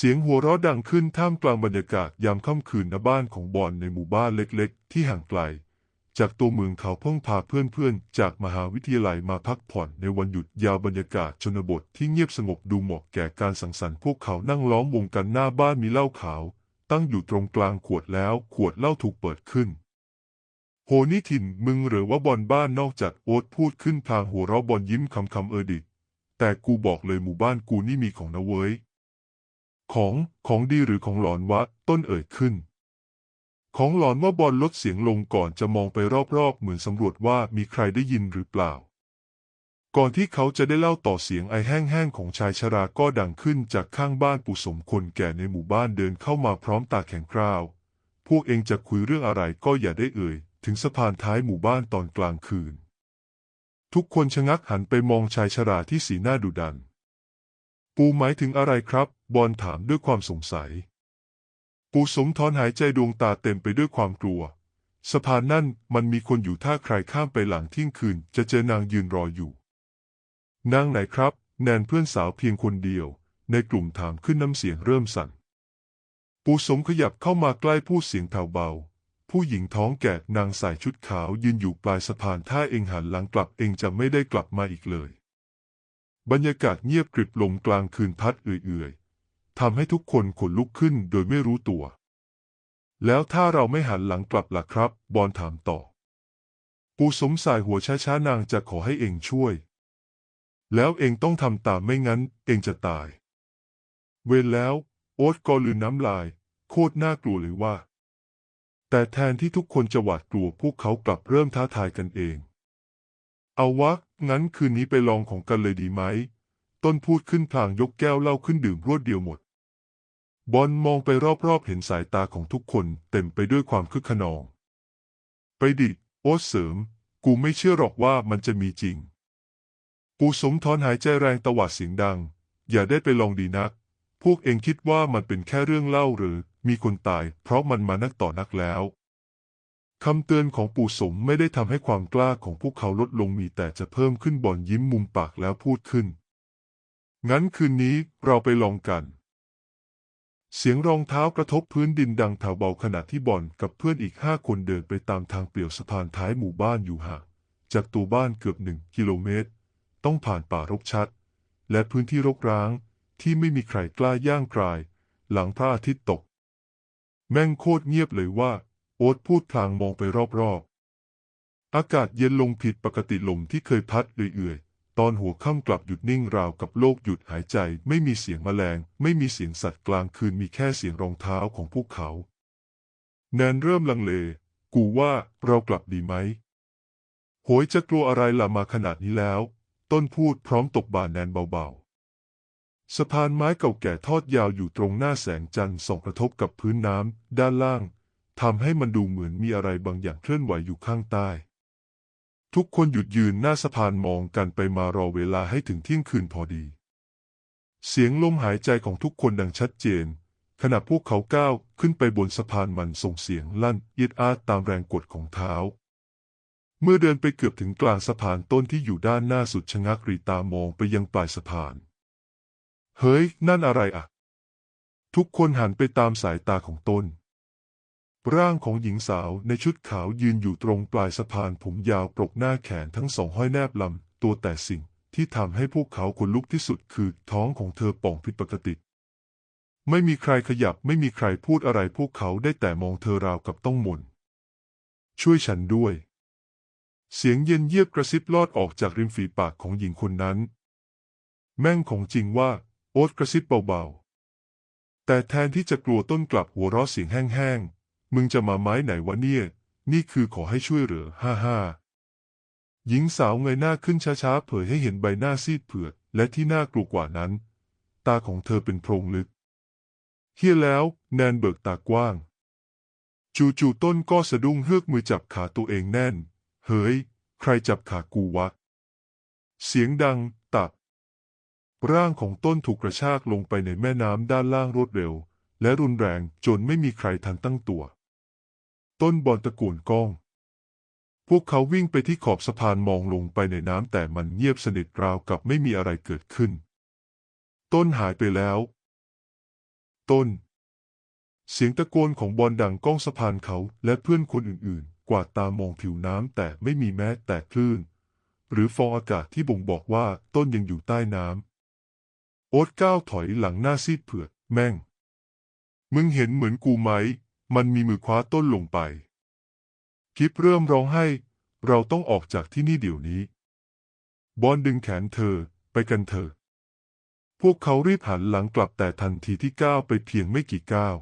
เสียงหัวเราะดังขึ้นท่ามกลางบรรยากาศยามค่ำคืนณบ้านของบอลในหมู่บ้านเล็กๆ ที่ห่างไกล จากตัวเมืองเขาเพิ่งพาเพื่อนๆ จากมหาวิทยาลัยมาพักผ่อนในวันหยุดยาวบรรยากาศชนบทที่เงียบสงบดูเหมาะแก่การสังสรรค์พวกเขานั่งล้อมวงกันหน้าบ้านมีเหล้าขาว ตั้งอยู่ตรงกลางขวดแล้วขวดเหล้าถูกเปิดขึ้น โหนี่ถิ่นมึงหรือว่าบอลบ้านนอกจากโอ๊ตพูดขึ้นพลางหัวเราะบอลยิ้มคำคำเออดิแต่กูบอกเลยหมู่บ้านกูนี่มีของนะเว้ย ของของดีหรือของหลอนวะต้นเอ่ยขึ้น ของหลอนว่าบอลลดเสียงลงก่อนจะมองไปรอบๆ เหมือนสำรวจว่ามีใครได้ยินหรือเปล่า ก่อนที่เขาจะได้เล่าต่อเสียงไอแห้งๆของชายชราก็ดังขึ้นจากข้างบ้านปู่สมคนแก่ในหมู่บ้านเดินเข้ามาพร้อมตาแข็งกร้าว พวกเองจะคุยเรื่องอะไรก็อย่าได้เอ่ย ถึงสะพานท้ายหมู่บ้านตอนกลางคืน ทุกคนชะงักหันไปมองชายชราที่สีหน้าดุดัน ปูหมายถึงอะไรครับ บอลถามด้วยความสงสัย ปูสมถอนหายใจดวงตาเต็มไปด้วยความกลัว สะพานนั่นมันมีคนอยู่ถ้าใครข้ามไปหลังเที่ยงคืน จะเจอนางยืนรออยู่ นางไหนครับ แนนเพื่อนสาวเพียงคนเดียว ในกลุ่มถามขึ้นน้ำเสียงเริ่มสั่น ปูสมขยับเข้ามาใกล้พูดเสียงแผ่วเบา ผู้หญิงท้องแก่นางใส่ชุดขาวยืนอยู่ปลายสะพานถ้าเองหันหลังกลับเองจะไม่ได้กลับมาอีกเลย บรรยากาศเงียบกริบลมกลางคืนพัดเอื่อยๆทำให้ทุกคนขนลุกขึ้นโดยไม่รู้ตัว แล้วถ้าเราไม่หันหลังกลับล่ะครับ บอลถามต่อ ปูสมสายหัวช้าๆนางจะขอให้เองช่วย แล้วเองต้องทำตามไม่งั้น เองจะตาย เวรแล้ว โอ๊ตก็ลืนน้ำลาย โคตรน่ากลัวเลยว่า แต่แทนที่ทุกคนจะหวาดกลัวพวกเขากลับเริ่มท้าทายกันเอง เอาวะ งั้นคืนนี้ไปลองของกันเลยดีไหม ต้นพูดขึ้นพลางยกแก้วเหล้าขึ้นดื่มรวดเดียวหมด บอลมองไปรอบๆ เห็นสายตาของทุกคนเต็มไปด้วยความคึกขนอง ไปดิ โอ๊ตเสริม กูไม่เชื่อหรอกว่ามันจะมีจริง ปูสมถอนหายใจแรงตวาดเสียงดัง อย่าได้ไปลองดีนัก พวกเองคิดว่ามันเป็นแค่เรื่องเล่าหรือ มีคนตายเพราะมันมานักต่อนักแล้ว คำเตือนของปู่สมไม่ได้ทำให้ความกล้าของพวกเขาลดลงมีแต่จะเพิ่มขึ้นบอนยิ้มมุมปากแล้วพูดขึ้น งั้นคืนนี้เราไปลองกัน เสียงรองเท้ากระทบพื้นดินดังแผ่วเบาขณะที่บอนกับเพื่อนอีกห้าคนเดินไปตามทางเปลี่ยวสะพานท้ายหมู่บ้านอยู่ห่างจากตัวบ้านเกือบหนึ่งกิโลเมตร ต้องผ่านป่ารกชัด และพื้นที่รกร้างที่ไม่มีใครกล้าย่างกราย หลังพระอาทิตย์ตก แม่งโคตรเงียบเลยว่า โอ๊ตพูดพลางมองไปรอบๆ อากาศเย็นลงผิดปกติลมที่เคยพัดเอื่อยๆ ตอนหัวค่ำกลับหยุดนิ่งราวกับโลกหยุดหายใจ ไม่มีเสียงแมลง ไม่มีเสียงสัตว์กลางคืนมีแค่เสียงรองเท้าของพวกเขา แนนเริ่มลังเล กูว่าเรากลับดีไหมโหยจะกลัวอะไรล่ะมาขนาดนี้แล้ว ต้นพูดพร้อมตบบ่าแนนเบาๆ สะพานไม้เก่าแก่ทอดยาวอยู่ตรงหน้าแสงจันทร์ส่องกระทบกับพื้นน้ำด้านล่าง ทำให้มันดูเหมือนมีอะไรบางอย่างเคลื่อนไหวอยู่ข้างใต้ ทุกคนหยุดยืนหน้าสะพานมองกันไปมารอเวลาให้ถึงเที่ยงคืนพอดี เสียงลมหายใจของทุกคนดังชัดเจน ขณะพวกเขาก้าวขึ้นไปบนสะพานมันส่งเสียงลั่นเอียดอาดตามแรงกดของเท้า เมื่อเดินไปเกือบถึงกลางสะพานต้นที่อยู่ด้านหน้าสุดชะงักรีตามองไปยังปลายสะพาน เฮ้ย นั่นอะไรอะทุกคนหันไปตามสายตาของต้น ร่างของหญิงสาวในชุดขาวยืนอยู่ตรงปลายสะพานผมยาวปรกหน้าแขนทั้งสองห้อยแนบลำตัวแต่สิ่งที่ทำให้พวกเขาขนลุกที่สุดคือท้องของเธอป่องผิดปกติ ไม่มีใครขยับไม่มีใครพูดอะไรพวกเขาได้แต่มองเธอราวกับต้องมน ช่วยฉันด้วย เสียงเย็นเยียบกระซิบลอดออกจากริมฝีปากของหญิงคนนั้น แม่งของจริงว่าโอ๊ตกระซิบเบาๆ แต่แทนที่จะกลัวต้นกลับหัวเราะเสียงแห้งๆ มึงจะมาไม้ไหนวะเนี่ย นี่คือขอให้ช่วยเหลือฮ่าฮ่าหญิงสาวเงยหน้าขึ้นช้าๆ เผยให้เห็นใบหน้าซีดเผือด และที่น่ากลัวกว่านั้น ตาของเธอเป็นโพรงลึกเฮียแล้ว แนนเบิกตากว้าง จู่ๆต้นก็สะดุ้งเฮือกมือจับขาตัวเองแน่น เฮ้ย ใครจับขากูวะ เสียงดัง ตับ ร่างของต้นถูกกระชากลงไปในแม่น้ำด้านล่างรวดเร็ว และรุนแรงจนไม่มีใครทันตั้งตัว ต้นบอลตะโกนก้อง พวกเขาวิ่งไปที่ขอบสะพานมองลงไปในน้ำแต่มันเงียบสนิทราวกับไม่มีอะไรเกิดขึ้น ต้นหายไปแล้ว ต้น เสียงตะโกนของบอลดังก้องสะพานเขาและเพื่อนคนอื่นๆ กวาดตามองผิวน้ำแต่ไม่มีแม้แต่คลื่น หรือฟองอากาศที่บ่งบอกว่าต้นยังอยู่ใต้น้ำโอ๊ตก้าวถอยหลังหน้าซีดเผือดแม่ง มึงเห็นเหมือนกูไหม มันมีมือคว้าต้นลงไป กิฟเริ่มร้องไห้ เราต้องออกจากที่นี่เดี๋ยวนี้ บอลดึงแขนเธอไปกันเถอะพวกเขารีบหันหลังกลับแต่ทันทีที่ก้าวไปเพียงไม่กี่ก้าว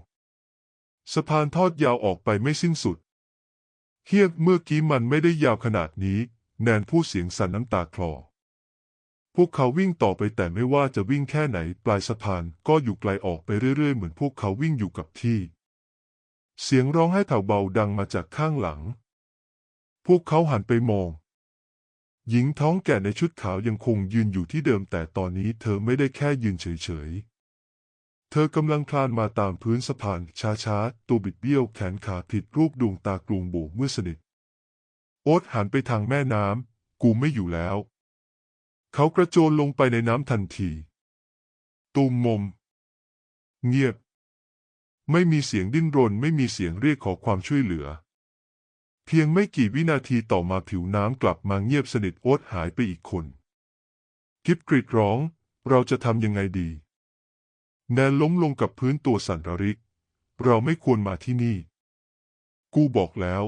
สะพานทอดยาวออกไปไม่สิ้นสุดเฮียเมื่อกี้มันไม่ได้ยาวขนาดนี้ แนนพูดเสียงสั่นน้ำตาคลอ พวกเขาวิ่งต่อไปแต่ไม่ว่าจะวิ่งแค่ไหน ปลายสะพานก็อยู่ไกลออกไปเรื่อยๆ เหมือนพวกเขาวิ่งอยู่กับที่ เสียงร้องไห้แผ่วเบาดังมาจากข้างหลัง พวกเขาหันไปมอง หญิงท้องแก่ในชุดขาวยังคงยืนอยู่ที่เดิมแต่ตอนนี้เธอไม่ได้แค่ยืนเฉยๆ เธอกำลังคลานมาตามพื้นสะพานช้าๆ ตัวบิดเบี้ยวแขนขาผิดรูปดวงตากลวงโบกเมื่อสนิท โอ๊ตหันไปทางแม่น้ำ กูไม่อยู่แล้ว เขากระโจนลงไปในน้ำทันที ตูมมม เงียบ ไม่มีเสียงดิ้นรน ไม่มีเสียงเรียกขอความช่วยเหลือ เพียงไม่กี่วินาทีต่อมาผิวน้ำกลับมาเงียบสนิทโอ๊ตหายไปอีกคน กิบกรีดร้อง เราจะทำยังไงดี แนนล้มลงกับพื้นตัวสั่นระริก เราไม่ควรมาที่นี่ กูบอกแล้ว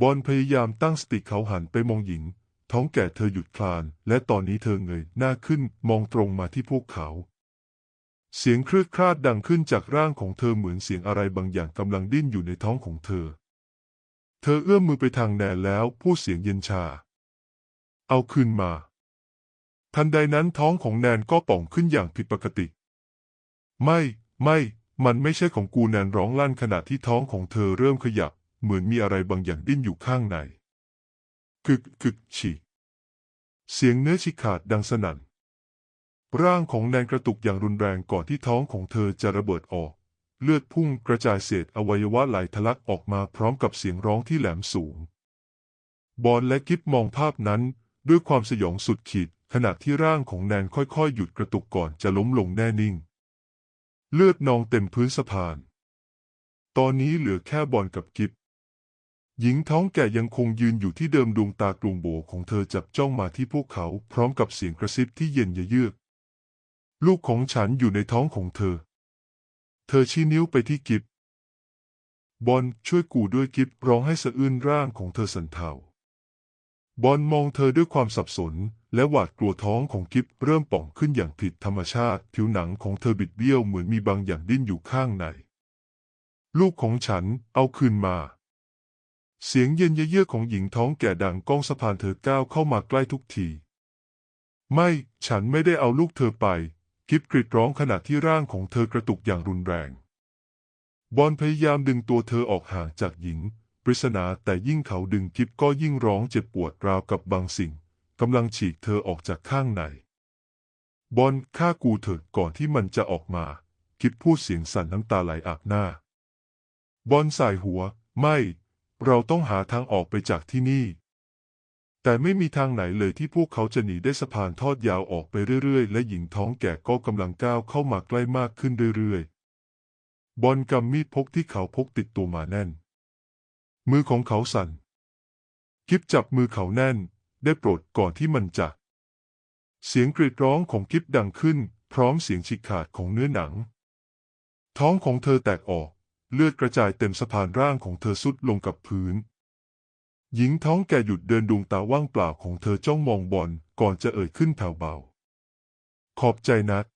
บอลพยายามตั้งสติเขาหันไปมองหญิง ท้องแก่เธอหยุดคลาน และตอนนี้เธอเงยหน้าขึ้นมองตรงมาที่พวกเขา เสียงคลืดคลาดดังขึ้นจากร่างของเธอเหมือนเสียงอะไรบางอย่างกำลังดิ้นอยู่ในท้องของเธอ เธอเอื้อมมือไปทางแนนแล้วพูดเสียงเย็นชา เอาคืนมา ทันใดนั้นท้องของแนนก็ป่องขึ้นอย่างผิดปกติ ไม่ ไม่ มันไม่ใช่ของกูแนนร้องลั่นขณะที่ท้องของเธอเริ่มขยับ เหมือนมีอะไรบางอย่างดิ้นอยู่ข้างในกึกกึกฉีเสียงเนื้อฉีกขาดดังสนั่น ร่างของแนนกระตุกอย่างรุนแรงก่อนที่ท้องของเธอจะระเบิดออก เลือดพุ่งกระจายเศษอวัยวะไหลทะลักออกมาพร้อมกับเสียงร้องที่แหลมสูง บอลและกิฟมองภาพนั้นด้วยความสยองสุดขีด ขณะที่ร่างของแนนค่อยๆ หยุดกระตุกก่อนจะล้มลงแน่นิ่ง เลือดนองเต็มพื้นสะพาน ตอนนี้เหลือแค่บอลกับกิฟหญิงท้องแก่ยังคงยืนอยู่ที่เดิมดวงตากลวงโบของเธอจับจ้องมาที่พวกเขาพร้อมกับเสียงกระซิบที่เย็นยะเยือก ลูกของฉันอยู่ในท้องของเธอ เธอชี้นิ้วไปที่กิฟบอลช่วยกูด้วยกิฟร้องให้สะอื้นร่างของเธอสั่นเทาบอลมองเธอด้วยความสับสน และหวาดกลัวท้องของกิฟเริ่มป่องขึ้นอย่างผิดธรรมชาติ ผิวหนังของเธอบิดเบี้ยวเหมือนมีบางอย่างดิ้นอยู่ข้างใน ลูกของฉันเอาคืนมา เสียงเย็นเยือกของหญิงท้องแก่ดังก้องสะพานเธอก้าวเข้ามาใกล้ทุกที ไม่ ฉันไม่ได้เอาลูกเธอไป กิฟกรีดร้องขณะที่ร่างของเธอกระตุกอย่างรุนแรง บอลพยายามดึงตัวเธอออกห่างจากหญิง ปริศนาแต่ยิ่งเขาดึงกิฟก็ยิ่งร้องเจ็บปวดราวกับบางสิ่งกำลังฉีกเธอออกจากข้างใน บอลฆ่ากูเถิดก่อนที่มันจะออกมา กิฟพูดเสียงสั่นน้ำตาไหลอาบหน้า บอลสายหัว ไม่ เราต้องหาทางออกไปจากที่นี่ แต่ไม่มีทางไหนเลยที่พวกเขาจะหนีได้สะพานทอดยาวออกไปเรื่อยๆ และหญิงท้องแก่ก็กำลังก้าวเข้ามาใกล้มากขึ้นเรื่อยๆ บอลกำมีดพกที่เขาพกติดตัวมาแน่น มือของเขาสั่น กิฟจับมือเขาแน่น ได้โปรดก่อนที่มันจะ เสียงกรีดร้องของกิฟดังขึ้น พร้อมเสียงฉีกขาดของเนื้อหนัง ท้องของเธอแตกออก เลือดกระจายเต็มสะพานร่างของเธอสุดลงกับพื้น หญิงท้องแก่หยุดเดินดวงตาว่างเปล่าของเธอจ้องมองบอลก่อนจะเอ่ยขึ้นแผ่วเบา ขอบใจนัด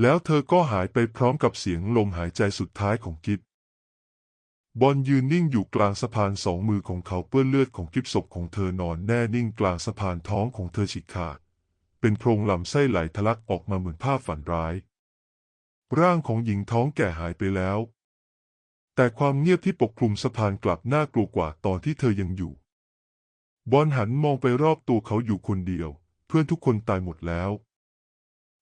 แล้วเธอก็หายไปพร้อมกับเสียงลมหายใจสุดท้ายของกิฟบอลยืนนิ่งอยู่กลางสะพานสองมือของเขาเปื้อนเลือดของกิฟศพของเธอนอนแน่นิ่งกลางสะพานท้องของเธอฉีกขาด เป็นโพรงลำไส้ไหลทะลักออกมาเหมือนภาพฝันร้าย ร่างของหญิงท้องแก่หายไปแล้ว แต่ความเงียบที่ปกคลุมสะพานกลับน่ากลัวกว่าตอนที่เธอยังอยู่ บอลหันมองไปรอบตัวเขาอยู่คนเดียว เพื่อนทุกคนตายหมดแล้ว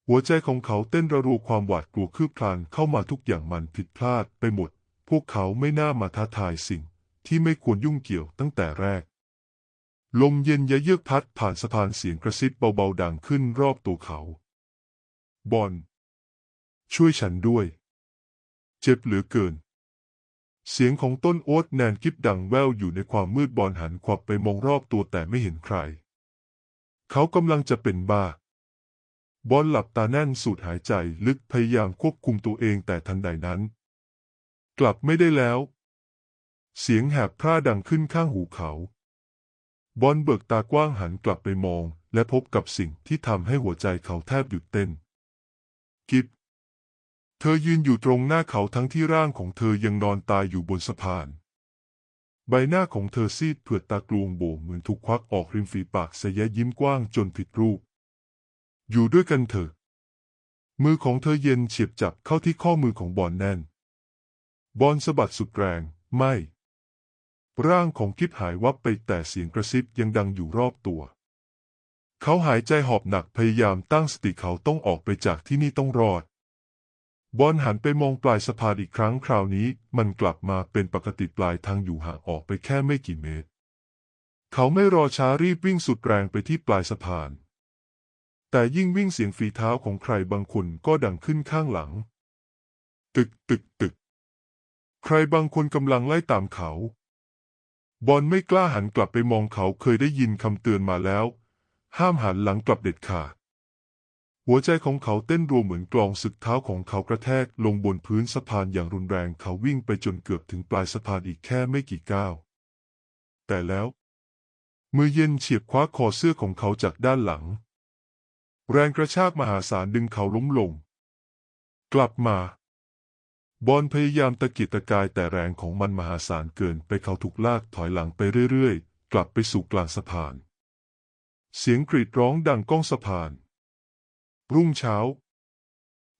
หัวใจของเขาเต้นระรัวความหวาดกลัวคืบคลานเข้ามาทุกอย่างมันผิดพลาดไปหมด พวกเขาไม่น่ามาท้าทายสิ่ง ที่ไม่ควรยุ่งเกี่ยวตั้งแต่แรก ลมเย็นยะเยือกพัดผ่านสะพานเสียงกระซิบเบาๆดังขึ้นรอบตัวเขา บอลช่วยฉันด้วย เจ็บเหลือเกิน เสียงของต้นโอ๊ตแนนกิบดังแว่วอยู่ในความมืดบอลหันขวับไปมองรอบตัวแต่ไม่เห็นใคร เขากำลังจะเป็นบ้า บอลหลับตาแน่นสูดหายใจลึกพยายามควบคุมตัวเองแต่ทันใดนั้น กลับไม่ได้แล้ว เสียงแหบพร่าดังขึ้นข้างหูเขา บอลเบิกตากว้างหันกลับไปมอง และพบกับสิ่งที่ทำให้หัวใจเขาแทบหยุดเต้น กิฟ เธอยืนอยู่ตรงหน้าเขาทั้งที่ร่างของเธอยังนอนตายอยู่บนสะพาน ใบหน้าของเธอซีดเผือดตากลวงโบเหมือนถูกควักออกริมฝีปากเสยยิ้มกว้างจนผิดรูป อยู่ด้วยกันเถอะ มือของเธอเย็นเฉียบจับเข้าที่ข้อมือของบอลแน่น บอลสะบัดสุดแรง ไม่ ร่างของกิฟหายวับไปแต่เสียงกระซิบยังดังอยู่รอบตัว เขาหายใจหอบหนักพยายามตั้งสติเขาต้องออกไปจากที่นี่ต้องรอด บอลหันไปมองปลายสะพานอีกครั้งคราวนี้ มันกลับมาเป็นปกติปลายทางอยู่ห่างออกไปแค่ไม่กี่เมตร เขาไม่รอช้ารีบวิ่งสุดแรงไปที่ปลายสะพาน แต่ยิ่งวิ่งเสียงฝีเท้าของใครบางคนก็ดังขึ้นข้างหลัง ตึกตึกตึก ใครบางคนกำลังไล่ตามเขา บอลไม่กล้าหันกลับไปมองเขาเคยได้ยินคำเตือนมาแล้ว ห้ามหันหลังกลับเด็ดขาด หัวใจของเขาเต้นรัวเหมือนกลองศึกเท้าของเขากระแทกลงบนพื้นสะพานอย่างรุนแรงเขาวิ่งไปจนเกือบถึงปลายสะพานอีกแค่ไม่กี่ก้าว แต่แล้วมือเย็นเฉียบคว้าคอเสื้อของเขาจากด้านหลัง แรงกระชากมหาศาลดึงเขาล้มลง กลับมา บอลพยายามตะกิดตะกายแต่แรงของมันมหาศาลเกินไปเขาถูกลากถอยหลังไปเรื่อยๆ กลับไปสู่กลางสะพาน เสียงกรีดร้องดังก้องสะพาน รุ่งเช้า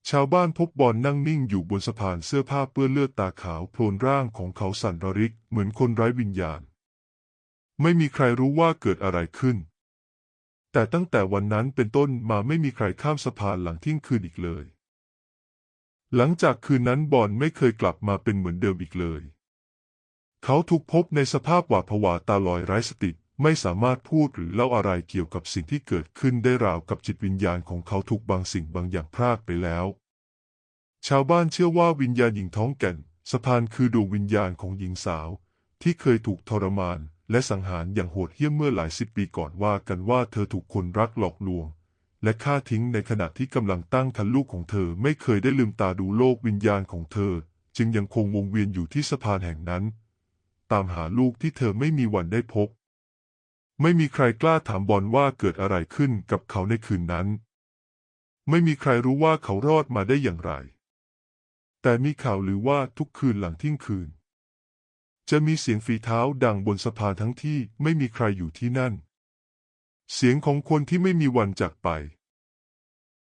ชาวบ้านพบบอลนั่งนิ่งอยู่บนสะพานเสื้อผ้าเปื้อนเลือดตาขาวโพลนร่างของเขาสั่นระริกเหมือนคนไร้วิญญาณ ไม่มีใครรู้ว่าเกิดอะไรขึ้น แต่ตั้งแต่วันนั้นเป็นต้นมาไม่มีใครข้ามสะพานหลังเที่ยงคืนอีกเลย หลังจากคืนนั้นบอลไม่เคยกลับมาเป็นเหมือนเดิมอีกเลย เขาถูกพบในสภาพหวาดผวาตาลอยไร้สติ ไม่สามารถพูดหรือเล่าอะไรเกี่ยวกับสิ่งที่เกิดขึ้นได้ราวกับจิตวิญญาณของเขาถูกบางสิ่งบางอย่างพรากไปแล้ว ชาวบ้านเชื่อว่าวิญญาณหญิงท้องแก่นสะพานคือดวงวิญญาณของหญิงสาว ที่เคยถูกทรมาน และสังหารอย่างโหดเหี้ยมเมื่อหลายสิบปีก่อนว่ากันว่าเธอถูกคนรักหลอกลวง และฆ่าทิ้งในขณะที่กำลังตั้งครรภ์ลูกของเธอไม่เคยได้ลืมตาดูโลกวิญญาณของเธอ จึงยังคงวงเวียนอยู่ที่สะพานแห่งนั้น ตามหาลูกที่เธอไม่มีวันได้พบ ไม่มีใครกล้าถามบอลว่าเกิดอะไรขึ้นกับเขาในคืนนั้น ไม่มีใครรู้ว่าเขารอดมาได้อย่างไร แต่มีข่าวหรือว่าทุกคืนหลังเที่ยงคืน จะมีเสียงฝีเท้าดังบนสะพานทั้งที่ไม่มีใครอยู่ที่นั่น เสียงของคนที่ไม่มีวันจากไป